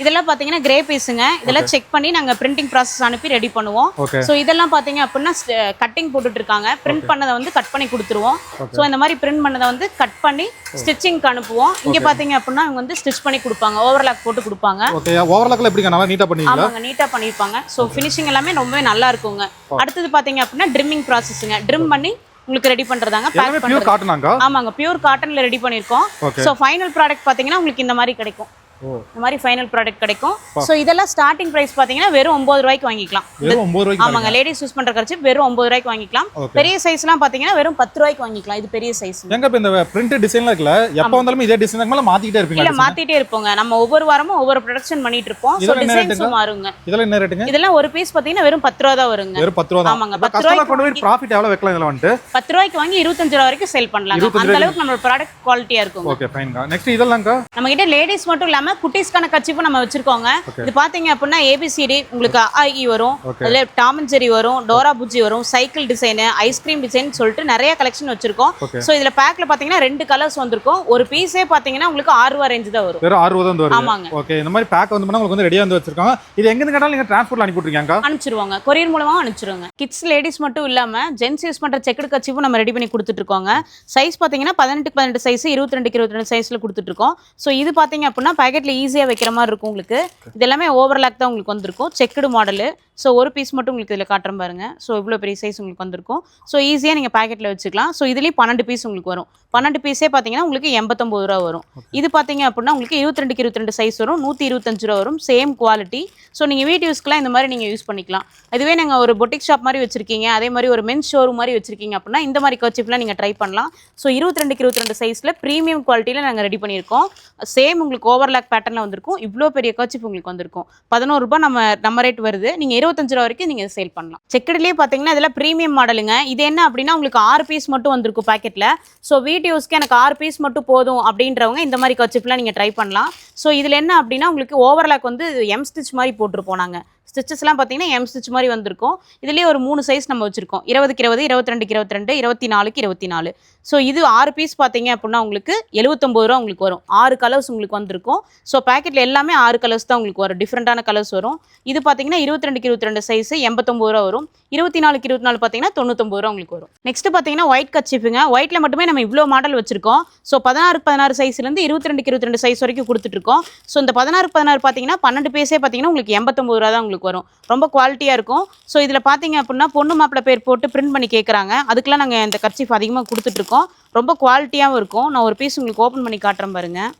இதெல்லாம் பாத்தீங்கன்னா கிரே பீஸுங்க இதெல்லாம் செக் பண்ணி நாங்க பிரிண்டிங் ப்ராசஸ் அனுப்பி ரெடி பண்ணுவோம். ஸோ இதெல்லாம் பாத்தீங்க அப்படின்னா கட்டிங் போட்டுட்டு இருக்காங்க. பிரிண்ட் பண்ணதை வந்து கட் பண்ணி கொடுத்துருவோம். ஸோ இந்த மாதிரி பிரிண்ட் பண்ணதை வந்து கட் பண்ணி ஸ்டிச்சிங்க்கு அனுப்புவோம். இங்க பாத்தீங்க அப்படின்னா அவங்க வந்து ஸ்டிச் பண்ணி கொடுப்பாங்க. ஓவர்லாக் போட்டு கொடுப்பாங்க. ஓவர்லாக்ல எப்படிங்க? நல்லா நீட்டா பண்ணுவீங்களா ஆமாங்க நீட்டா பண்ணிருப்பாங்க. ஸோ ஃபினிஷிங் எல்லாமே ரொம்பவே நல்லா இருக்குங்க. அடுத்தது பாத்தீங்க அப்படின்னா ட்ரிம்மிங் ப்ராசஸ்ங்க ட்ரிம் பண்ணி உங்களுக்கு ரெடி பண்றதாங்க. பேக் ஆமாங்க பியூர் காட்டன்ல ரெடி பண்ணிருக்கோம். ஓகே ஸோ ஃபைனல் ப்ராடக்ட் பாத்தீங்கன்னா உங்களுக்கு இந்த மாதிரி கிடைக்கும். இந்த மாதிரி ஃபைனல் ப்ராடக்ட் கிடைக்கும். ஸோ இதெல்லாம் ஸ்டார்டிங் பிரைஸ் பாத்தீங்கன்னா வெறும் ஒன்பது ரூபாய்க்கு வாங்கிக்கலாம். ஆமாங்க லேடிஸ் யூஸ் பண்ற கரிச்சு வெறும் ஒன்பது ரூபாய்க்கு வாங்கிக்கலாம். பெரிய சைஸ்லாம் பாத்தீங்கன்னா வெறும் பத்து ரூபாய்க்கு வாங்கிக்கலாம். இது பெரிய சைஸ் எங்க இப்ப இந்த பிரிண்ட் டிசைன்ல இருக்குல்ல எப்ப வந்தாலும் இதே டிசைன் மேல மாத்திக்கிட்டே இல்ல இருப்பீங்க மாத்திட்டே இருப்போங்க. நம்ம ஒவ்வொரு வாரமும் ஒவ்வொரு ப்ரொடக்ஷன் பண்ணிட்டு இருப்போம். ஸோ இதெல்லாம் டிசைன்ஸும்? மாறுங்க. இதெல்லாம் என்ன ரேட்டுங்க இதெல்லாம் ஒரு பீஸ் பாத்தீங்கன்னா வெறும் பத்து ரூபா தான் வருங்க. வெறும் பத்து ரூபா தான். ஆமாங்க, பத்து ரூபாய்க்கு கொண்டு போய் ப்ராஃபிட் எவ்வளவு வைக்கலாம் இதுல வந்துட்டு? பத்து ரூபாய்க்கு வாங்கி இருபத்தஞ்சு ரூபா வரைக்கும் சேல் பண்ணலாம். அந்த அளவுக்கு நம்ம ப்ராடக்ட் குவாலிட்டியா இருக்குங்க. ஓகே ஃபைன்க்கா நெக்ஸ்ட் இதெல்லாம்க்கா? நம்ம கிட்ட லேடிஸ் மட்டும் இல்லாம குட்டீஸ்க்கான கச்சிப்பும் நம்ம வச்சிருக்கோங்க. இது பாத்தீங்க அப்படின்னா ஏபிசிடி உங்களுக்கு அஇ வரும். அதுல டாம் அண்ட் ஜெரி வரும் டோரா புஜ்ஜி வரும் சைக்கிள் டிசைன் ஐஸ்கிரீம் டிசைன் சொல்லிட்டு நிறைய கலெக்ஷன் வச்சிருக்கோம். சோ இதுல பேக்ல பாத்தீங்கன்னா ரெண்டு கலர்ஸ் வந்திருக்கும். ஒரு பீஸே பாத்தீங்கன்னா உங்களுக்கு ஆறு ரூபா ரேஞ்ச் தான் வரும். வெறும் ஆறு ரூபா தான் வருது. ஆமாங்க. ஓகே இந்த மாதிரி பேக் வந்து உங்களுக்கு வந்து ரெடியா வந்து வச்சிருக்காங்க. இது எங்க இருந்து கேட்டாலும் நீங்க டிரான்ஸ்போர்ட்ல அனுப்பி விட்டுருக்கீங்க அனுப்பிச்சிருவாங்க. கொரியர் மூலமா அனுப்பிச்சிருவாங்க. கிட்ஸ் லேடிஸ் மட்டும் இல்லாம ஜென்ஸ் யூஸ் பண்ற செக்குடு கச்சிப்பும் நம்ம ரெடி பண்ணி கொடுத்துட்டு இருக்கோங்க சைஸ் பாத்தீங்கன்னா பதினெட்டுக்கு பதினெட்டு சைஸ் இருபத்தி ரெண்டுக்கு இருபத்தி ரெண்டு சைஸ்ல கொடுத்துட்டு இருக்கோம் ஸோ இது பாத்தீங்க அப்படின்னா பாக்கெட்ல ஈஸியா வைக்கிற மாதிரி இருக்கும் உங்களுக்கு. இது எல்லாமே ஓவர்லாக் தான் உங்களுக்கு வந்திருக்கும். செக்குடு மாடலு ஸோ ஒரு பீஸ் மட்டும் உங்களுக்கு இதில் காட்டுறேன் பாருங்க. ஸோ இவ்வளோ பெரிய சைஸ் உங்களுக்கு வந்திருக்கும். ஸோ ஈஸியாக நீங்கள் பாக்கெட்டில் வச்சுக்கலாம். ஸோ இதுலேயும் பன்னெண்டு பீஸ் உங்களுக்கு வரும். பன்னெண்டு பீஸே பார்த்தீங்கன்னா உங்களுக்கு எண்பத்தொம்பது ரூபா வரும். இது பார்த்தீங்க அப்படின்னா உங்களுக்கு இருபத்தி ரெண்டுக்கு இருபத்தி ரெண்டு சைஸ் வரும். நூற்றி இருபத்தஞ்சு ரூபா வரும். சேம் குவாலிட்டி ஸோ நீங்கள் வீட்டு யூஸ்க்குலாம் இந்த மாதிரி நீங்கள் யூஸ் பண்ணிக்கலாம். இதுவே நீங்கள் ஒரு பொட்டிக் ஷாப் மாதிரி வச்சிருக்கீங்க. அதே மாதிரி ஒரு மென்ஸ் ஷோரூம் மாதிரி வச்சிருக்கீங்க அப்படின்னா இந்த மாதிரி கர்ச்சிப்லாம் நீங்கள் ட்ரை பண்ணலாம். ஸோ இருபத்தி ரெண்டுக்கு இருபத்தி ரெண்டு சைஸில் ப்ரீமியம் குவாலிட்டியில் நாங்கள் ரெடி பண்ணியிருக்கோம். சேம் உங்களுக்கு ஓவர்லாக் பேட்டர்னில் வந்திருக்கும். இவ்வளோ பெரிய கர்ச்சிப் உங்களுக்கு வந்திருக்கும். பதினோரு ரூபாய் நம்ம நம்ம ரேட் வருது. நீங்கள் இருபத்தஞ்சு ரூபா வரைக்கும் நீங்கள் சேல் பண்ணலாம். செக்கடிலே பார்த்தீங்கன்னா இதெல்லாம் ப்ரீமியம் மாடலுங்க இது என்ன அப்படின்னா உங்களுக்கு ஆறு பீஸ் மட்டும் வந்திருக்கும் பாக்கெட்டில் ஸோ வீட்டு யூஸ்க்கு எனக்கு ஆறு பீஸ் மட்டும் போதும் அப்படின்றவங்க இந்த மாதிரி கர்ச்சிப்லாம் நீங்கள் ட்ரை பண்ணலாம். ஸோ இதில் என்ன அப்படின்னா உங்களுக்கு ஓவர்லாக் வந்து எம் ஸ்டிச் மாதிரி போட்டிருப்போம் நாங்கள் ஸ்டிச்சஸ்லாம் பார்த்தீங்கன்னா எம் ஸ்டிச் மாதிரி வந்திருக்கும். இதுலேயே ஒரு மூணு சைஸ் நம்ம வச்சுருக்கோம். இருபதுக்கு இருபது இருபத்தி ரெண்டுக்கு இருபத்தி ரெண்டு இருபத்தி நாலுக்கு இருபத்தி நாலு ஸோ இது ஆறு பீஸ் பார்த்தீங்க அப்படின்னா உங்களுக்கு எழுபத்தொம்பது ரூபா உங்களுக்கு வரும். ஆறு கலர்ஸ் உங்களுக்கு வந்திருக்கும். ஸோ பேக்கெட்டில் எல்லாமே ஆறு கலர்ஸ் தான் உங்களுக்கு வரும். டிஃப்ரெண்ட்டான கலர்ஸ் வரும். இது பார்த்தீங்கன்னா இருபத்தி ரெண்டுக்கு இருபத்தி ரெண்டு சைஸ் எண்பத்தொம்பது ரூபா வரும். இருபத்தி நாலுக்கு இருபத்தி நாலு பார்த்தீங்கன்னா தொண்ணூத்தொம்பது ரூபா உங்களுக்கு வரும். நெக்ஸ்ட் பார்த்தீங்கன்னா ஒயிட் கச்சிப்புங்க ஒயிட்டில் மட்டுமே நம்ம இவ்வளோ மாடல் வச்சிருக்கோம். ஸோ பதினாறு பதினாறு சைஸ்லேருந்து இருபத்தி ரெண்டுக்கு இருபத்தி ரெண்டு சைஸ் வரைக்கும் கொடுத்துட்டு இருக்கோம். ஸோ இந்த பதினாறு பதினாறு பார்த்தீங்கன்னா பன்னெண்டு பீஸே பார்த்தீங்கன்னா உங்களுக்கு எண்பத்தொம்பது ரூபா தான் உங்களுக்கு வரும். ரொம்ப குவாலிட்டியாக இருக்கும். ஸோ இதில் பார்த்தீங்க அப்படின்னா பொண்ணு மாப்பிள்ளை பேர் போட்டு பிரிண்ட் பண்ணி கேட்குறாங்க அதுக்கெலாம் நாங்கள் இந்த கர்ச்சிஃப் அதிகமாக கொடுத்துட்ருக்கோம் ரொம்ப குவாலிட்டியாகவும் இருக்கும். நான் ஒரு பீஸ் உங்களுக்கு ஓப்பன் பண்ணி காட்டுறேன் பாருங்கள்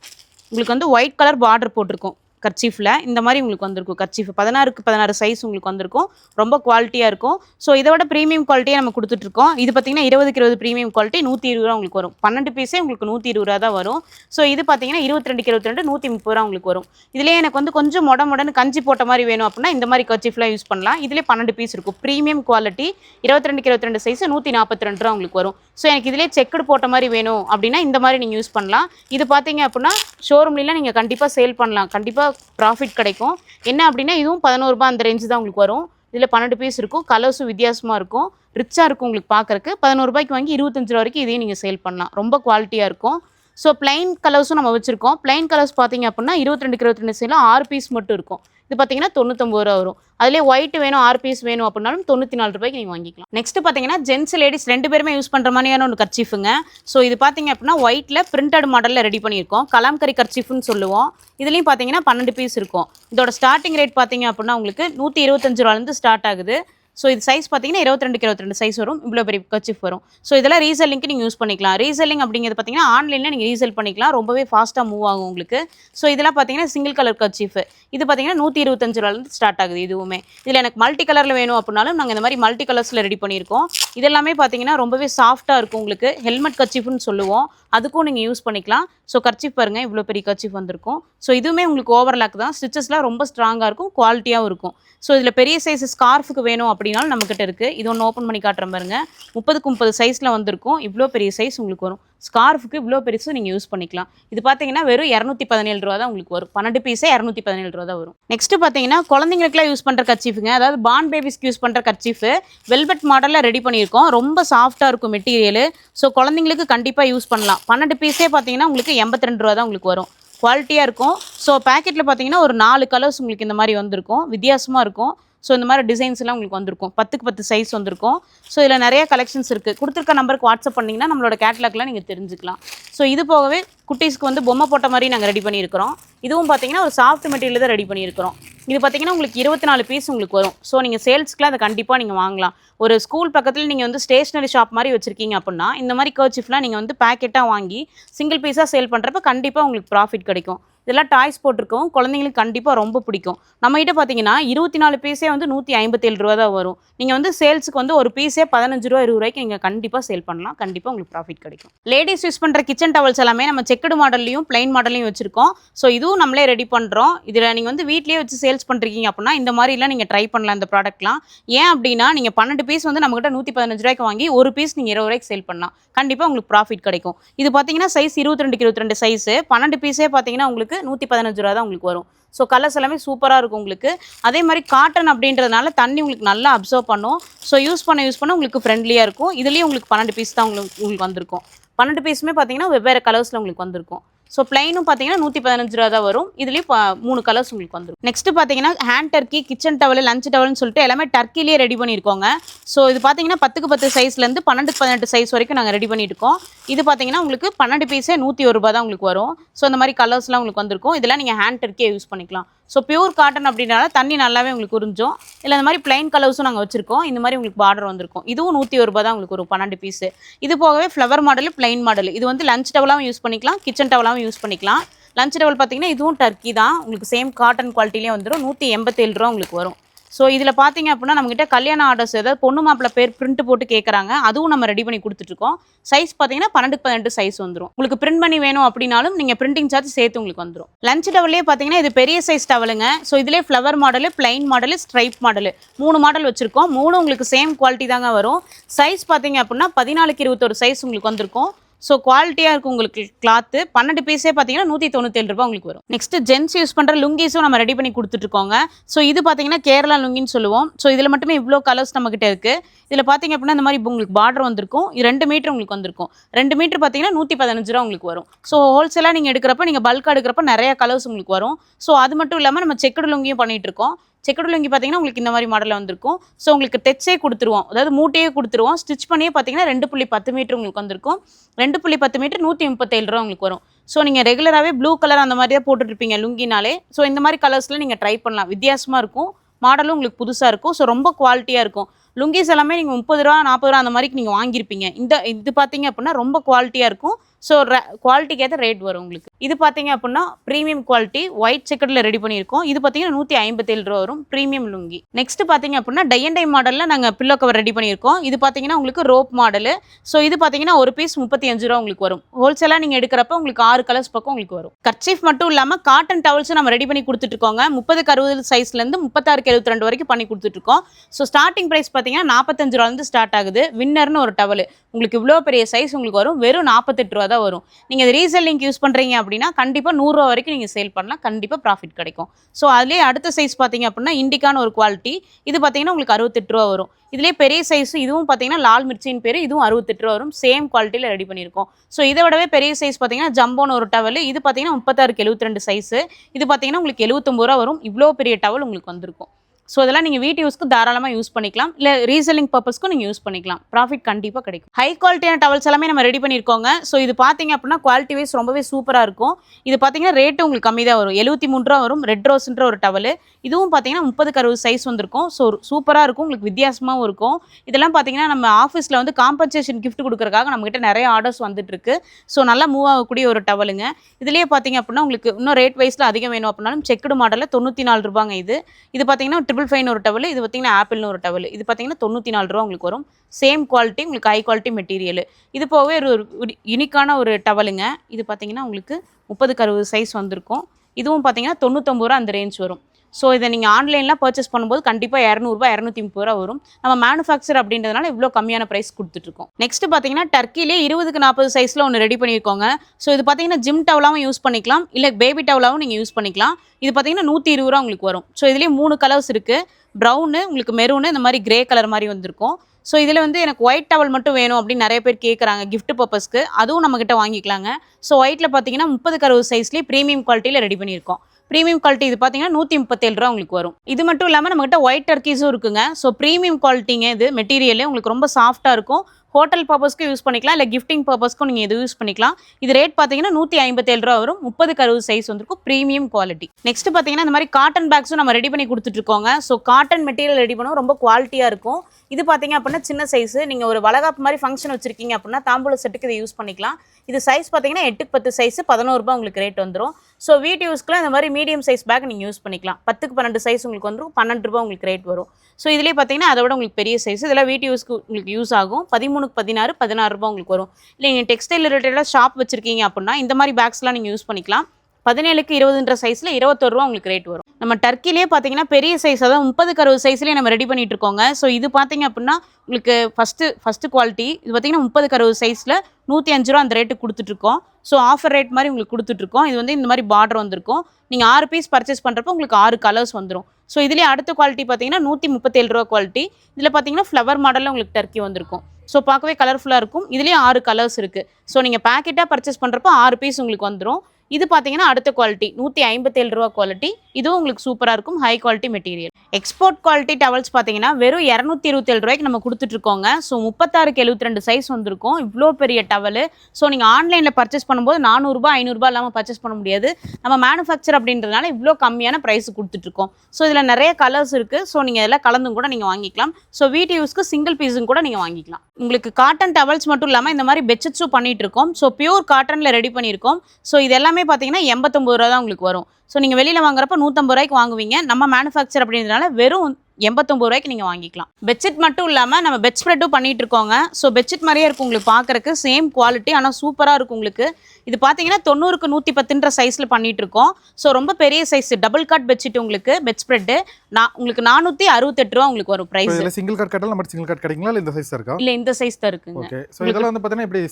உங்களுக்கு வந்து ஒயிட் கலர் பார்டர் போட்டிருக்கும். கர்ச்சீஃபில் இந்த மாதிரி உங்களுக்கு வந்திருக்கும். கர்ச்சீஃப் பதினாறுக்கு பதினாறு சைஸ் உங்களுக்கு வந்திருக்கும். ரொம்ப குவாலிட்டியாக இருக்கும். ஸோ இதை விட ப்ரீமியம் குவாலிட்டியாக நம்ம கொடுத்துட்ருக்கோம். இது பார்த்தீங்கன்னா இருபதுக்கு இருபது ப்ரீமியம் குவாலிட்டி நூற்றி இருபது ரூபா உங்களுக்கு வரும். பன்னெண்டு பீஸே உங்களுக்கு நூற்றி இருபது ரூபா தான் வரும். ஸோ இது பார்த்திங்கன்னா இருபத்தி ரெண்டுக்கு இருபத்தி ரெண்டு நூற்றி முப்பது ரூபா உங்களுக்கு வரும். இதுலேயே எனக்கு வந்து கொஞ்சம் மொட மொடன்னு கஞ்சி போட்ட மாதிரி வேணும் அப்படின்னா இந்த மாதிரி கர்ச்சீஃப்லாம் யூஸ் பண்ணலாம். இதுலேயே பன்னெண்டு பீஸ் இருக்கும். ப்ரீமியம் குவாலிட்டி இருபத்தி ரெண்டுக்கு இருபத்தி ரெண்டு சைஸ் நூற்றி நாற்பத்தி ரெண்டு ரூபா உங்களுக்கு வரும். ஸோ எனக்கு இதிலே செக்குடு போட்ட மாதிரி வேணும் அப்படின்னா இந்த மாதிரி நீங்கள் யூஸ் பண்ணலாம். இது பார்த்தீங்க அப்படின்னா ஷோரூம்லாம் நீங்கள் கண்டிப்பாக சேல் பண்ணலாம். கண்டிப்பாக ப்ராஃபிட் கிடைக்கும். என்ன அப்படின்னா இதுவும் பதினோருபா அந்த ரேஞ்சு தான் உங்களுக்கு வரும். இதில் பன்னெண்டு பீஸ் இருக்கும். கலர்ஸும் வித்தியாசமாக இருக்கும். ரிச்சாக இருக்கும் உங்களுக்கு பார்க்கறக்கு பதினோருபாய்க்கு வாங்கி இருபத்தஞ்சு ரூபா வரைக்கும் இதையும் நீங்கள் சேல் பண்ணலாம். ரொம்ப குவாலிட்டியாக இருக்கும். ஸோ பிளைன் கலர்ஸும் நம்ம வச்சுருக்கோம். பிளைன் கலர்ஸ் பார்த்தீங்க அப்படின்னா இருபத்தி ரெண்டுக்கு இருபத்தி ரெண்டு சைடில் ஆறு பீஸ் மட்டும் இருக்கும். இது பார்த்தீங்கன்னா தொண்ணூத்தொம்பது ரூபா வரும். அதிலே ஒயிட் வேணும் ஆறு பீஸ் வேணும் அப்படின்னாலும் தொண்ணூற்றி நாலு ரூபாய்க்கு நீங்கள் வாங்கிக்கலாம். நெக்ஸ்ட் பார்த்தீங்கன்னா ஜென்ஸ் லேடிஸ் ரெண்டு பேருமே யூஸ் பண்ணுற மாதிரியான ஒன்று கர்ச்சீஃபுங்க ஸோ இது பார்த்தீங்க அப்படின்னா ஒயிட்டில் பிரிண்டட் மாடலில் ரெடி பண்ணியிருக்கோம். கலாம்கரி கர்ச்சீஃப்னு சொல்லுவோம். இதுலேயும் பார்த்தீங்கன்னா பன்னெண்டு பீஸ் இருக்கும். இதோட ஸ்டார்டிங் ரேட் பார்த்தீங்க அப்படின்னா உங்களுக்கு நூற்றி இருபத்தஞ்சு ரூபாலேருந்து ஸ்டார்ட் ஆகுது. ஸோ இது சைஸ் பார்த்தீங்கன்னா இருபத்தி ரெண்டு இருபத்தி ரெண்டு சைஸ் வரும். இவ்வளோ பெரிய கச்சிஃப் வரும். ஸோ இதெல்லாம் ரீசெல்லிங்க்கு நீங்கள் யூஸ் பண்ணிக்கலாம். ரீசெல்லிங் அப்படிங்கிறது பார்த்தீங்கன்னா ஆன்லைனில் நீங்கள் ரீசெல் பண்ணிக்கலாம். ரொம்பவே ஃபாஸ்ட்டாக மூவ் ஆகும் உங்களுக்கு. ஸோ இதெல்லாம் பார்த்தீங்கன்னா சிங்கிள் கலர் கச்சிஃப் இது பார்த்தீங்கன்னா நூற்றி இருபத்தஞ்சு ரூபாலேருந்து ஸ்டார்ட் ஆகுது இதுவுமே. இதில் எனக்கு மல்டி கலரில் வேணும் அப்படின்னாலும் நாங்கள் இந்த மாதிரி மல்டி கலர்ஸில் ரெடி பண்ணியிருக்கோம். இதெல்லாமே பார்த்தீங்கன்னா ரொம்பவே சாஃப்ட்டாக இருக்கும் உங்களுக்கு. ஹெல்மெட் கச்சிஃப்னு சொல்லுவோம். அதுக்கும் நீங்கள் யூஸ் பண்ணிக்கலாம். ஸோ கர்ச்சிஃப் பாருங்கள் இவ்வளோ பெரிய கர்ச்சிஃப் வந்திருக்கும். ஸோ இதுவுமே உங்களுக்கு ஓவர்லாக் தான். ஸ்டிச்சஸ்லாம் ரொம்ப ஸ்ட்ராங்காக இருக்கும். குவாலிட்டியாகவும் இருக்கும். ஸோ இதில் பெரிய சைஸ் ஸ்கார்ஃபுக்கு வேணும் அப்படின்னாலும் நம்மக்கிட்ட இருக்குது இது ஒன்று ஓப்பன் பண்ணி காட்டுறேன் பாருங்க. முப்பதுக்கு முப்பது சைஸில் வந்திருக்கும். இவ்வளோ பெரிய சைஸ் உங்களுக்கு வரும். ஸ்கார்ஃபுக்கு இவ்வளோ பெருசு நீங்கள் யூஸ் பண்ணிக்கலாம். இது பார்த்தீங்கன்னா வெறும் இரநூத்தி பதினேழு ரூபா தான் உங்களுக்கு வரும். பன்னெண்டு பீஸே இரநூத்தி பதினேழு ரூபா தான் வரும். நெக்ஸ்ட் பார்த்தீங்கன்னா குழந்தைங்களுக்குலாம் யூஸ் பண்ணுற கர்ச்சீஃபுங்க அதாவது பான் பேபிஸ்க்கு யூஸ் பண்ணுற கர்ச்சீஃபு வெல்வெட் மாடலில் ரெடி பண்ணியிருக்கோம். ரொம்ப சாஃப்ட்டாக இருக்கும் மெட்டீரியல் ஸோ குழந்தைங்களுக்கு கண்டிப்பாக யூஸ் பண்ணலாம். பன்னெண்டு பீஸே பார்த்தீங்கன்னா உங்களுக்கு எண்பத்தி ரெண்டு ரூபா தான் உங்களுக்கு வரும். குவாலிட்டியாக இருக்கும். ஸோ பேக்கெட்டில் பார்த்தீங்கன்னா ஒரு நாலு கலர்ஸ் உங்களுக்கு இந்த மாதிரி வந்திருக்கும். வித்தியாசமாக இருக்கும். ஸோ இந்த மாதிரி டிசைன்ஸ் எல்லாம் உங்களுக்கு வந்திருக்கும். பத்துக்கு பத்து சைஸ் வந்திருக்கும். ஸோ இதில் நிறைய கலெக்ஷன்ஸ் இருக்குது கொடுத்துருக்க நம்பருக்கு வாட்ஸ்அப் பண்ணிங்கன்னா நம்மளோட கேட்லாக்லாம் நீங்கள் தெரிஞ்சுக்கலாம். ஸோ இது போகவே குட்டீஸ்க்கு வந்து பொம்மை போட்ட மாதிரி நாங்கள் ரெடி பண்ணியிருக்கிறோம். இதுவும் பார்த்தீங்கன்னா ஒரு சாஃப்ட் மெட்டீரியல் தான் ரெடி பண்ணியிருக்கிறோம். இது பார்த்தீங்கன்னா உங்களுக்கு இருபத்தி நாலு பீஸ் உங்களுக்கு வரும். ஸோ நீங்கள் சேல்ஸ்க்குலாம் அதை கண்டிப்பாக நீங்கள் வாங்கலாம். ஒரு ஸ்கூல் பக்கத்தில் நீங்கள் வந்து ஸ்டேஷ்னரி ஷாப் மாதிரி வச்சுருக்கீங்க அப்படின்னா இந்த மாதிரி கர்ச்சிஃப்லாம் நீங்கள் வந்து பேக்கெட்டாக வாங்கி சிங்கிள் பீஸாக சேல் பண்ணுறப்ப கண்டிப்பாக உங்களுக்கு ப்ராஃபிட் கிடைக்கும். இதெல்லாம் டாய்ஸ் போட்டிருக்கோம் குழந்தைங்களுக்கு கண்டிப்பாக ரொம்ப பிடிக்கும். நம்மகிட்ட பார்த்தீங்கன்னா இருபத்தி நாலு பீஸே வந்து நூற்றி ஐம்பத்தேழு ரூபா தான் வரும். நீங்கள் வந்து சேல்ஸுக்கு வந்து ஒரு பீஸே பதினஞ்சு ரூபா இருபது ரூபாய்க்கு நீங்கள் கண்டிப்பாக சேல் பண்ணலாம். கண்டிப்பாக உங்களுக்கு ப்ராஃபிட் கிடைக்கும். லேடிஸ் யூஸ் பண்ணுற கிச்சன் டவல்ஸ் எல்லாமே நம்ம செக்குடு மாடல்லையும் பிளைன் மாடல்லையும் வச்சுருக்கோம். ஸோ இதுவும் நம்மளே ரெடி பண்ணுறோம் இதில் நீங்கள் வந்து வீட்லேயே வச்சு சேல்ஸ் பண்ணுறீங்க அப்படின்னா இந்த மாதிரிலாம் நீங்கள் ட்ரை பண்ணலாம் இந்த ப்ராடக்ட்லாம் ஏன் அப்படின்னா நீங்கள் பன்னெண்டு பீஸ் வந்து நம்மகிட்ட நூற்றி பதினஞ்சு ரூபாய்க்கு வாங்கி ஒரு பீஸ் நீங்கள் இருபது ரூபாய்க்கு சேல் பண்ணலாம். கண்டிப்பாக உங்களுக்கு ப்ராஃபிட் கிடைக்கும். இது பார்த்தீங்கன்னா சைஸ் இருபத்தி ரெண்டுக்கு இருபத்தி ரெண்டு சைஸு பன்னெண்டு பீஸே பார்த்தீங்கன்னா உங்களுக்கு நூற்றி பதினஞ்சு ரூபா தான் உங்களுக்கு வரும். ஸோ கலர்ஸ் எல்லாமே சூப்பராக இருக்கும் உங்களுக்கு. அதே மாதிரி காட்டன் அப்படின்றதுனால தண்ணி உங்களுக்கு நல்லா அப்சர்வ் பண்ணும். ஸோ யூஸ் பண்ண யூஸ் பண்ண உங்களுக்கு ஃப்ரெண்ட்லியாக இருக்கும். இதுலேயும் உங்களுக்கு பன்னெண்டு பீஸ் தான் உங்களுக்கு உங்களுக்கு வந்திருக்கும். பன்னெண்டு பீஸுமே பார்த்தீங்கன்னா வெவ்வேறு கலர்ஸில் உங்களுக்கு வந்திருக்கும். ஸோ பிளைனும் பார்த்தீங்கன்னா நூற்றி பதினஞ்சு ரூபா தான் வரும். இதுலேயும் மூணு கலர்ஸ் உங்களுக்கு வந்துடும் நெக்ஸ்ட் பார்த்தீங்கன்னா hand turkey kitchen towel lunch டவல்னு சொல்லிட்டு எல்லாமே டர்க்கிலேயே ரெடி பண்ணியிருக்கோங்க. ஸோ இது பார்த்தீங்கன்னா பத்துக்கு பத்து சைஸ்லேருந்து பன்னெண்டுக்கு பதினெட்டு சைஸ் வரைக்கும் நாங்கள் ரெடி பண்ணியிருக்கோம் இது பார்த்தீங்கன்னா உங்களுக்கு பன்னெண்டு பீஸே நூற்றி ஒரு ரூபா தான் உங்களுக்கு வரும். ஸோ இந்த மாதிரி கலர்ஸ்லாம் உங்களுக்கு வந்திருக்கும். இதெல்லாம் நீங்கள் ஹேண்ட் டர்க்கியே யூஸ் பண்ணிக்கலாம். ஸோ பியூர் காட்டன் அப்படின்னால தண்ணி நல்லாவே உங்களுக்கு உறிஞ்சும். இல்லை இந்த மாதிரி பிளைன் கலர்ஸும் நாங்கள் வச்சுருக்கோம். இந்த மாதிரி உங்களுக்கு பார்டர் வந்திருக்கும். இதுவும் நூற்றி ஒரு ரூபா தான் உங்களுக்கு ஒரு பன்னெண்டு பீஸு இது போகவே ஃப்ளவர் மாடல் பிளைன் மாடல் இது வந்து லஞ்ச் டவலாகவும் யூஸ் பண்ணிக்கலாம் கிச்சன் டவலாகவும் யூஸ் பண்ணிக்கலாம். லஞ்ச் டவல் பார்த்தீங்கன்னா இதுவும் டர்க்கி தான். உங்களுக்கு சேம் காட்டன் குவாலிட்டிலே வந்துடும் நூற்றி எண்பத்தேழு ரூபா உங்களுக்கு வரும். ஸோ இதில் பார்த்தீங்க அப்படின்னா நம்மகிட்ட கல்யாண ஆர்டர்ஸ் ஏதாவது பொண்ணு மாப்பிள்ள பேர் பிரிண்ட் போட்டு கேட்குறாங்க அதுவும் நம்ம ரெடி பண்ணி கொடுத்துட்ருக்கோம் சைஸ் பார்த்தீங்கன்னா பன்னெண்டு பதினெட்டு சைஸ் வந்துடும் உங்களுக்கு பிரிண்ட் பண்ணி வேணும் அப்படின்னாலும் நீங்கள் பிரிண்டிங் சார்ஜ் சேர்த்து உங்களுக்கு வந்துடும் லஞ்ச் டவல்லே பார்த்தீங்கன்னா இது பெரிய சைஸ் டவலுங்க ஸோ இதிலே flower model plain model stripe model மூணு மாடல் வச்சுருக்கோம். மூணு உங்களுக்கு சேம் குவாலிட்டி தாங்க வரும். சைஸ் பார்த்தீங்க அப்படின்னா பதினாலுக்கு இருபத்தொரு சைஸ் உங்களுக்கு வந்திருக்கும். ஸோ குவாலிட்டியாக இருக்கும் உங்களுக்கு கிளாத்து பன்னெண்டு பீஸே பார்த்தீங்கன்னா நூற்றி தொண்ணூத்தேழு ரூபாய் உங்களுக்கு வரும். நெக்ஸ்ட் ஜென்ஸ் யூஸ் பண்ணுற லுங்கிஸும் நம்ம ரெடி பண்ணி கொடுத்துட்ருக்கோங்க. ஸோ இது பார்த்தீங்கன்னா கேரளா லுங்கின்னு சொல்லுவோம். ஸோ இதில் மட்டுமே இவ்வளோ கலர்ஸ் நம்மக்கிட்ட இருக்குது இதில் பார்த்தீங்க அப்படின்னா இந்த மாதிரி உங்களுக்கு பார்டர் வந்திருக்கும். இது ரெண்டு மீட்டர் உங்களுக்கு வந்திருக்கும். ரெண்டு மீட்டர் பார்த்தீங்கன்னா நூற்றி பதினஞ்சு ரூபா உங்களுக்கு வரும். ஸோ ஹோல்சேலாக நீங்கள் எடுக்கிறப்ப நீங்கள் பல்காக எடுக்கிறப்ப நிறைய கலர்ஸ் உங்களுக்கு வரும். ஸோ அது மட்டும் இல்லாமல் நம்ம செக்குடு லுங்கியும் பண்ணிகிட்ருக்கோம் இருக்கோம் செக்குடு லுங்கி பார்த்தீங்கன்னா உங்களுக்கு இந்த மாதிரி மாடலில் வந்திருக்கும். ஸோ உங்களுக்கு தைச்சே கொடுத்துருவோம். அதாவது மூட்டையே கொடுத்துருவோம். ஸ்டிச் பண்ணியே பார்த்தீங்கன்னா ரெண்டு புள்ளி பத்து மீட்டர் உங்களுக்கு வந்திருக்கும். ரெண்டு புள்ளி பத்து மீட்டர் நூற்றி முப்பத்தேழு ரூபா உங்களுக்கு வரும். ஸோ நீங்கள் ரெகுலராகவே ப்ளூ கலர் அந்த மாதிரி தான் போட்டுட்ருப்பீங்க லுங்கினாலே. ஸோ இந்த மாதிரி கலர்ஸில் நீங்கள் ட்ரை பண்ணலாம். வித்தியாசமாக இருக்கும். மாடலும் உங்களுக்கு புதுசாக இருக்கும். ஸோ ரொம்ப குவாலிட்டியாக இருக்கும். லுங்கிஸ் எல்லாமே நீங்கள் முப்பது ரூபா நாற்பது ரூபா அந்த மாதிரிக்கு நீங்கள் வாங்கியிருப்பீங்க. இந்த இது பார்த்தீங்க அப்படின்னா ரொம்ப குவாலிட்டியாக இருக்கும். ஸோ குவாலிட்டிக்கு ஏற்ற ரேட் வரும் உங்களுக்கு. இது பார்த்தீங்க அப்படின்னா ப்ரீமியம் குவாலிட்டி ஒயிட் செக்கெட்டில் ரெடி பண்ணியிருக்கோம். இது பார்த்தீங்கன்னா நூற்றி ஐம்பத்தேழு ரூபா வரும். ப்ரீமியம் லுங்கி. நெக்ஸ்ட் பார்த்தீங்க அப்படின்னா டை அண்ட் டை மாடலில் நாங்கள் பில்லோ கவர் ரெடி பண்ணியிருக்கோம். இது பார்த்தீங்கன்னா உங்களுக்கு ரோப் மாடலு ஸோ இது பார்த்தீங்கன்னா ஒரு பீஸ் முப்பத்தி அஞ்சு ரூபா உங்களுக்கு வரும். ஹோல்சேலாக நீங்கள் எடுக்கிறப்ப உங்களுக்கு ஆறு கலர்ஸ் பக்கம் உங்களுக்கு வரும். கர்ச்சீஃப் மட்டும் இல்லாமல் காட்டன் டவல்ஸும் நம்ம ரெடி பண்ணி கொடுத்துட்ருக்கோங்க. முப்பதுக்கு அறுபது சைஸ்லேருந்து முப்பத்தாறுக்கு எழுபத்தி ரெண்டு வரைக்கும் பண்ணி கொடுத்துட்ருக்கோம். ஸோ ஸ்டார்டிங் ப்ரைஸ் பார்த்தீங்கன்னா நாற்பத்தஞ்சு ரூபாலேருந்து ஸ்டார்ட் ஆகுது. வின்னர்னு ஒரு டவல் உங்களுக்கு இவ்வளோ பெரிய சைஸ் உங்களுக்கு வரும். வெறும் நாற்பத்தெட்டு ரூபா தான் வரும். நீங்கள் இது ரீசெல்லிங் யூஸ் பண்ணுறீங்க அப்படின்னா கண்டிப்பாக நூறுரூவா வரைக்கும் நீங்கள் சேல் பண்ணலாம். கண்டிப்பாக ப்ராஃபிட் கிடைக்கும். ஸோ அதுலேயே அடுத்த சைஸ் பார்த்தீங்க அப்படின்னா இண்டிகான ஒரு குவாலிட்டி இது பார்த்தீங்கன்னா உங்களுக்கு அறுபத்தெட்டு ரூபா வரும். இதுலேயே பெரிய சைஸ் இதுவும் பார்த்தீங்கன்னா லால் மிர்ச்சின் பேர் இதுவும் அறுபத்தெட்டு ரூபா வரும். சேம் குவாலிட்டியில் ரெடி பண்ணியிருக்கோம். ஸோ இதை விடவே பெரிய சைஸ் பார்த்தீங்கன்னா ஜம்போன்னு ஒரு டவல் இது பார்த்தீங்கன்னா முப்பத்தாறுக்கு எழுபத்தி ரெண்டு சைஸு இது பார்த்தீங்கன்னா உங்களுக்கு எழுபத்தொம்பது ரூபா வரும். இவ்வளோ பெரிய டவல் உங்களுக்கு வந்திருக்கும். ஸோ இதெல்லாம் நீங்கள் வீட்டு யூஸ்க்கு தாராளமாக யூஸ் பண்ணிக்கலாம். இல்லை ரீசெல்லிங் பர்பஸ்க்கும் நீங்கள் யூஸ் பண்ணிக்கலாம். ப்ராஃபிட் கண்டிப்பாக கிடைக்கும். ஹை குவாலிட்டியான டவல்ஸ் எல்லாமே நம்ம ரெடி பண்ணியிருக்கோங்க ஸோ இது பார்த்தீங்க அப்படின்னா குவாலிட்டி வைஸ் ரொம்பவே சூப்பராக இருக்கும். இது பார்த்தீங்கன்னா ரேட்டு உங்களுக்கு கம்மி தான் வரும். எழுபத்தி மூணு ரூபா வரும். ரெட் ரோஸ்ன்ற ஒரு டவல் இதுவும் பார்த்தீங்கன்னா முப்பதுக்கு அறுபது சைஸ் வந்திருக்கும். ஸோ சூப்பராக இருக்கும். உங்களுக்கு வித்தியாசமாகவும் இருக்கும். இதெல்லாம் பார்த்தீங்கன்னா நம்ம ஆஃபீஸில் வந்து காம்பன்சேஷன் கிஃப்ட் கொடுக்குறக்காக நம்மகிட்ட நிறைய ஆர்டர்ஸ் வந்துட்டுருக்கு ஸோ நல்லா மூவ் ஆகக்கூடிய ஒரு டவலுங்க இதுலேயே பார்த்தீங்க அப்படின்னா உங்களுக்கு இன்னும் ரேட் வைஸில் அதிகம் வேணும் அப்படின்னாலும் செக்குடு மாடலில் தொண்ணூற்றி நாலு ரூபாங்க இது. இது பார்த்தீங்கன்னா ட்ரிபிள் ஃபைன் ஒரு டவல் இது பார்த்தீங்கன்னா ஆப்பிள்னு ஒரு டவல் இது பார்த்தீங்கன்னா தொண்ணூற்றி நாலு ரூபா உங்களுக்கு வரும். சேம் குவாலிட்டி உங்களுக்கு ஹை குவாலிட்டி மெட்டீரியல் இது போகவே ஒரு யூனிக்கான ஒரு டவலுங்க இது பார்த்தீங்கன்னா உங்களுக்கு முப்பதுக்கு அறுபது சைஸ் வந்திருக்கும். இதுவும் பார்த்தீங்கன்னா தொண்ணூத்தொம்பது ரூபா அந்த ரேஞ்ச் வரும். ஸோ இதை நீங்கள் ஆன்லைனில் பர்ச்சேஸ் பண்ணும்போது கண்டிப்பாக இரநூறுபா இரநூத்தி முப்பது ரூபா வரும். நம்ம மேனுஃபேக்சர் அப்படின்றதுனால இவ்வளோ கம்மியான ப்ரைஸ் கொடுத்துட்ருக்கோம் நெக்ஸ்ட் பார்த்தீங்கன்னா டர்க்கிலே இருபதுக்கு நாற்பது சைஸில் ஒன்று ரெடி பண்ணியிருக்கோங்க. ஸோ இது பார்த்தீங்கன்னா ஜிம் டவலாகவும் யூஸ் பண்ணிக்கலாம். இல்லை பேபி டவலாகவும் நீங்கள் யூஸ் பண்ணிக்கலாம். இது பார்த்தீங்கன்னா நூற்றி இருபது ரூபா உங்களுக்கு வரும். ஸோ இதுலேயே மூணு கலர்ஸ் இருக்குது ப்ரௌனு உங்களுக்கு மெரூனு இந்த மாதிரி கிரே கலர் மாதிரி வந்திருக்கும். ஸோ இதில் வந்து எனக்கு ஒயிட் டவல் மட்டும் வேணும் அப்படின்னு நிறைய பேர் கேட்குறாங்க கிஃப்ட் பர்பஸ்க்கு அதுவும் நம்மக்கிட்ட வாங்கிக்கலாங்க. ஸோ ஒயிட்டில் பார்த்தீங்கன்னா முப்பது கருவு சைஸ்லேயே ப்ரீமியம் குவாலிட்டியில் ரெடி பண்ணியிருக்கோம். ப்ரீமியம் குவாலிட்டி இது பார்த்தீங்கன்னா நூற்றி முப்பத்தேழு ரூபா உங்களுக்கு வரும். இது மட்டும் இல்லாமல் நம்மகிட்ட ஒயிட் டர்க்கீஸும் இருக்குங்க. ஸோ ப்ரீமியம் குவாலிட்டிங்க இது மெட்டீரியல் உங்களுக்கு ரொம்ப சாஃப்ட்டாக இருக்கும். ஹோட்டல் பர்பஸ்க்கு யூஸ் பண்ணிக்கலாம். இல்லை கிஃப்டிங் பர்பஸ்க்கும் நீங்கள் இது யூஸ் பண்ணிக்கலாம். இது ரேட் பார்த்தீங்கன்னா நூற்றி ஐம்பத்தேழு ரூபா வரும். முப்பது கருவு சைஸ் வந்துருக்கும் ப்ரீமியம் குவாலிட்டி நெக்ஸ்ட் பார்த்தீங்கன்னா இந்த மாதிரி காட்டன் பேக்ஸும் நம்ம ரெடி பண்ணி கொடுத்துட்ருக்கோங்க ஸோ காட்டன் மெட்டீரியல் ரெடி பண்ணுவோம் ரொம்ப குவாலிட்டியாக இருக்கும். இது பார்த்தீங்க அப்படின்னா சின்ன சைஸ் நீங்கள் ஒரு வளகாப்பு மாதிரி ஃபங்க்ஷன் வச்சிருக்கீங்க அப்படின்னா தாம்பூல செட்டுக்கு இதை யூஸ் பண்ணிக்கலாம். இது சைஸ் பார்த்தீங்கன்னா எட்டுக்கு பத்து சைஸ் பதினோரு உங்களுக்கு ரேட் வந்துடும் ஸோ வீட்டு யூஸ்க்குலாம் இந்த மாதிரி மீடியம் சைஸ் பேக் நீங்கள் யூஸ் பண்ணிக்கலாம். பத்துக்கு பன்னெண்டு சைஸ் உங்களுக்கு வந்துடும் பன்னெண்டு ரூபா உங்களுக்கு ரேட் வரும். ஸோ இதுலேயே பார்த்தீங்கன்னா அதை விட உங்களுக்கு பெரிய சைஸ் இதெல்லாம் வீட்டு யூஸ்க்கு உங்களுக்கு யூஸ் ஆகும். பதிமூணுக்கு பதினாறு பதினாறு ரூபாய் உங்களுக்கு வரும். இல்லை நீங்கள் டெக்ஸ்டைல் ரிலேட்டடாக ஷாப் வச்சுருக்கீங்க அப்படின்னா இந்த மாதிரி பேக்ஸ்லாம் நீங்கள் யூஸ் பண்ணிக்கலாம். பதினேழுக்கு இருபதுன்ற சைஸில் இருபத்தொரு ரூபா உங்களுக்கு ரேட் வரும். நம்ம டர்க்கிலே பார்த்தீங்கன்னா பெரிய சைஸ் அதாவது முப்பது கருவு சைஸ்லேயே நம்ம ரெடி பண்ணிட்டு இருக்கோங்க. ஸோ இது பார்த்தீங்க அப்படின்னா உங்களுக்கு ஃபஸ்ட்டு ஃபஸ்ட்டு குவாலிட்டி இது பார்த்தீங்கன்னா முப்பது கருவு சைஸில் நூற்றி அஞ்சு ரூபா அந்த ரேட்டு கொடுத்துட்ருக்கோம் ஸோ ஆஃபர் ரேட் மாதிரி உங்களுக்கு கொடுத்துட்ருக்கோம் இது வந்து இந்த மாதிரி பார்டர் வந்திருக்கும். நீங்கள் ஆறு பீஸ் பர்ச்சேஸ் பண்ணுறப்போ உங்களுக்கு ஆறு கலர்ஸ் வந்துடும் ஸோ இதுலேயே அடுத்த குவாலிட்டி பார்த்தீங்கன்னா நூற்றி முப்பத்தேழு ரூபா குவாலிட்டி இதில் பார்த்தீங்கன்னா ஃப்ளவர் மாடலில் உங்களுக்கு டர்க்கி வந்திருக்கும். ஸோ பார்க்கவே கலர்ஃபுல்லாக இருக்கும். இதுலேயே ஆறு கலர்ஸ் இருக்குது ஸோ நீங்கள் பேக்கெட்டாக பர்ச்சேஸ் பண்ணுறப்போ ஆறு பீஸ் உங்களுக்கு வந்துடும் இது பார்த்தீங்கன்னா அடுத்த குவாலிட்டி நூற்றி ஐம்பத்தேழு ரூபா குவாலிட்டி இதுவும் உங்களுக்கு சூப்பராக இருக்கும் high quality material export quality towels பார்த்தீங்கன்னா வெறும் இரநூத்தி இருபத்தேழு ரூபாய்க்கு நம்ம கொடுத்துட்ருக்கோங்க ஸோ முப்பத்தாறுக்கு எழுபத்தி ரெண்டு சைஸ் வந்திருக்கும். இவ்வளோ பெரிய டவல் ஸோ நீங்கள் ஆன்லைனில் பர்ச்சேஸ் பண்ணும்போது நானூறுரூபா ஐநூறுரூபா இல்லாமல் பர்ச்சேஸ் பண்ண முடியாது. நம்ம மேனுஃபேக்சர் அப்படின்றதுனால இவ்வளோ கம்மியான ப்ரைஸ் கொடுத்துட்ருக்கோம் ஸோ இதில் நிறைய கலர்ஸ் இருக்குது ஸோ நீங்கள் இதெல்லாம் கலந்தும் கூட நீங்கள் வாங்கிக்கலாம். ஸோ வீட்டு யூஸ்க்கு சிங்கிள் பீஸும் கூட நீங்கள் வாங்கிக்கலாம். உங்களுக்கு காட்டன் டவல்ஸ் மட்டும் இல்லாமல் இந்த மாதிரி பெட்ஷீட்ஸும் பண்ணிகிட்டு இருக்கோம் ஸோ பியூர் காட்டனில் ரெடி பண்ணியிருக்கோம். ஸோ இதெல்லாமே எல்லாமே பார்த்தீங்கன்னா எண்பத்தொம்பது ரூபா தான் உங்களுக்கு வரும். ஸோ நீங்கள் வெளியில் வாங்குறப்ப நூற்றம்பது ரூபாய்க்கு வாங்குவீங்க. நம்ம மேனுஃபேக்சர் அப்படின்றதுனால வெறும் எண்பத்தொம்பது ரூபாய்க்கு நீங்கள் வாங்கிக்கலாம். பெட்ஷீட் மட்டும் இல்லாமல் நம்ம பெட் ஸ்ப்ரெட்டும் பண்ணிட்டு இருக்கோங்க. ஸோ பெட்ஷீட் மாதிரியே இருக்கும் உங்களுக்கு பார்க்கறக்கு சேம் குவாலிட்டி ஆனால் சூப்பராக இருக்கும் உங்களுக்கு. இது பார்த்தீங்கன்னா தொண்ணூறுக்கு நூற்றி பத்துன்ற சைஸில் பண்ணிட்டு இருக்கோம். ஸோ ரொம்ப பெரிய சைஸ் டபுள் காட் பெட்ஷீட் உங்களுக்கு பெட் ஸ்ப்ரெட்டு நான் உங்களுக்கு நானூற்றி அறுபத்தெட்டு ரூபா உங்களுக்கு வரும் ப்ரைஸ் சிங்கிள் கார்டு கட்டலாம் நம்ம சிங்கிள் கார்டு கிடைக்குங்களா இல்லை இந்த சைஸ் இருக்கா? இல்லை இந்த சைஸ் தான் இருக்குங்க. ஓகே ஸோ இதெல்லாம் வந்து பார்த்தீங்கன்னா இப்படி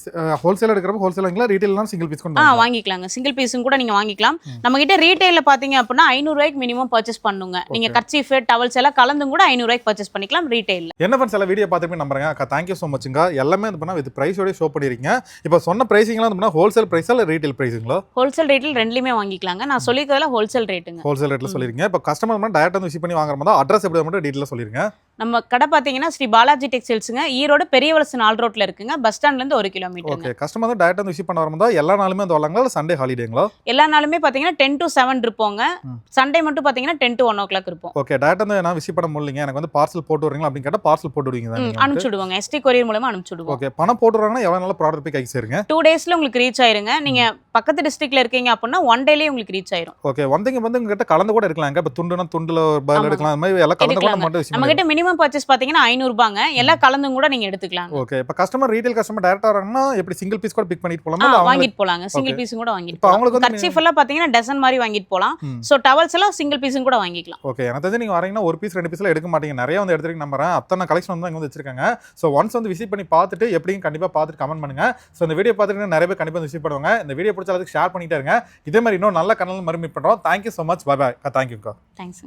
ஹோல்சேல் எடுக்கிறப்ப ஹோல்சேல் வாங்கிக்கலாம் ரீட்டெயிலாம் சிங்கிள் பீஸ் கொண்டு ஆ. வாங்கிக்கலாங்க. சிங்கிள் பீஸும் கூட நீங்கள் வாங்கிக்கலாம். நம்ம கிட்ட ரீட்டைலில் பார்த்தீங்க அப்படின்னா ஐநூறுரூவாய்க்கு மினிமம் பர்ச்சேஸ் பண்ணுங்க. நீங்கள் கர்ச்சீஃப் டவல்ஸ் எல்லாம் கலந்தும் கூட ஐநூறுரூவாய்க்கு பர்ச்சேஸ் பண்ணிக்கலாம் ரீட்டைலில் என்ன ஃப்ரெண்ட்ஸ் எல்லாம் வீடியோ பார்த்துட்டு நம்புறேங்க. அக்கா தேங்க்யூ ஸோ மச்சுங்க எல்லாமே வந்து பண்ணால் வித் ப்ரைஸோட ஷோ பண்ணியிருக்கீங்க இப்போ சொன்ன ப்ரைஸிங்லாம் வந்து ஹோல்சேல் ப்ரைஸா இல்லை ரீட்டைல் ப்ரைஸுங்களா ஹோல்சேல் ரேட்டில் ரெண்டுலையுமே வாங்கிக்கலாங்க. நான் சொல்லிக்கிறதுல ஹோல்சேல் ரேட்டுங்க ஹோல்சேல் ரேட்டில் சொல்லிருங்க இப்போ கஸ்டமர் மட்டும் டேரக்டாக வந்து விசிட் பண்ணி வாங்குற மாதிரி அட்ரஸ் எப்படி மட்டும் டீட்டெயிலாக சொல்லிருங்க. நம்ம கடை பார்த்தீங்கன்னா ஸ்ரீ பாலாஜி டெக்ஸ்டைல்ஸுங்க ஈரோடு பெரிய வலசு நாள் ரோட்டில் இருக்குங்க. பஸ் ஸ்டாண்ட்லேருந்து ஒரு கிலோமீட்டருங்க ஓகே கஸ்டமர் வந்து டேரக்டாக வந்து விசிட் பண்ண வரும்போது எல்லா நாளுமே வந்து வரலாங்களா இல்லை சண்டே ஹாலிடேங்களா எல்லா நாளுமே பார்த்தீங்கன்னா டென் டு செவன் இருப்போங்க. சண்டே மட்டும் பார்த்தீங்கன்னா ten to one o'clock இருப்போம் ஓகே டேரக்டாக வந்து நான் விசிட் பண்ண முடியலைங்க எனக்கு வந்து பார்சல் போட்டு வரீங்களா அப்படின்னு கேட்டால் பார்சல் போட்டு விடுவீங்க அனுப்பிச்சு விடுவோங்க. எஸ்டி கொரியர் மூலமா அனுப்பிச்சு விடுவோம். ஓகே பணம் போட்டு வராங்கன்னா எவ்வளோ நாள் ப்ராடக்ட் போய் கை சேருங்க? டூ டேஸ்ல உங்களுக்கு ரீச் ஆயிருங்க. நீங்க பக்கத்து டிஸ்ட்ரிக்ட்ல இருக்கீங்க அப்படின்னா ஒன் டேலயே உங்களுக்கு ரீச் ஆயிரும். ஓகே வந்தீங்க வந்து உங்ககிட்ட கலந்து கூட எடுக்கலாங்க இப்போ துண்டுனா துண்டுல ஒரு பதில். எடுக்கலாம். அது மாதிரி எல்லாம் கலந்து கூட. மட்டும் நம்ம கிட்ட மினிமம் பர்ச்சேஸ் பாத்தீங்கன்னா ஐநூறு ரூபாங்க. எல்லாம் கலந்தும் கூட நீங்க எடுத்துக்கலாம் ஓகே இப்போ கஸ்டமர் ரீட்டைல் கஸ்டமர் டேரக்டாக வராங்கன்னா எப்படி சிங்கிள் பீஸ் கூட பிக் பண்ணிட்டு போலாமா? வாங்கிட்டு போலாங்க. சிங்கிள். பீஸும் கூட வாங்கிட்டு இப்போ அவங்களுக்கு வந்து கர்ச்சீஃப் எல்லாம் பாத்தீங்கன்னா டசன் மாதிரி வாங்கிட்டு போலாம். சோ டவல்ஸ் எல்லாம் சிங்கிள் பீஸும் கூட வாங்கிக்கலாம். ஓகே எனக்கு தெரிஞ்சு நீங்கள் வரீங்கன்னா ஒரு பீஸ் ரெண்டு பீஸ்ல எடுக்க மாட்டீங்க. நிறைய வந்து எடுத்துருக்கு நம்புறேன். அத்தனை கலெக்ஷன் வந்து இங்கே வந்து வச்சிருக்காங்க. ஸோ ஒன்ஸ் வந்து விசிட் பண்ணி பார்த்துட்டு எப்படியும் கண்டிப்பாக பார்த்துட்டு கமெண்ட் பண்ணுங்க. ஸோ இந்த வீடியோ பார்த்துட்டு நிறைய பேர் கண்டிப்பாக விசிட் பண்ணுவாங்க. இந்த வீடியோ பிடிச்ச அளவுக்கு ஷேர் பண்ணிட்டே இருங்க. இதே மாதிரி இன்னும் நல்ல கனல் மறுமீட் பண்ணுறோம் thank you so much bye bye தேங்க்யூக்கா thanks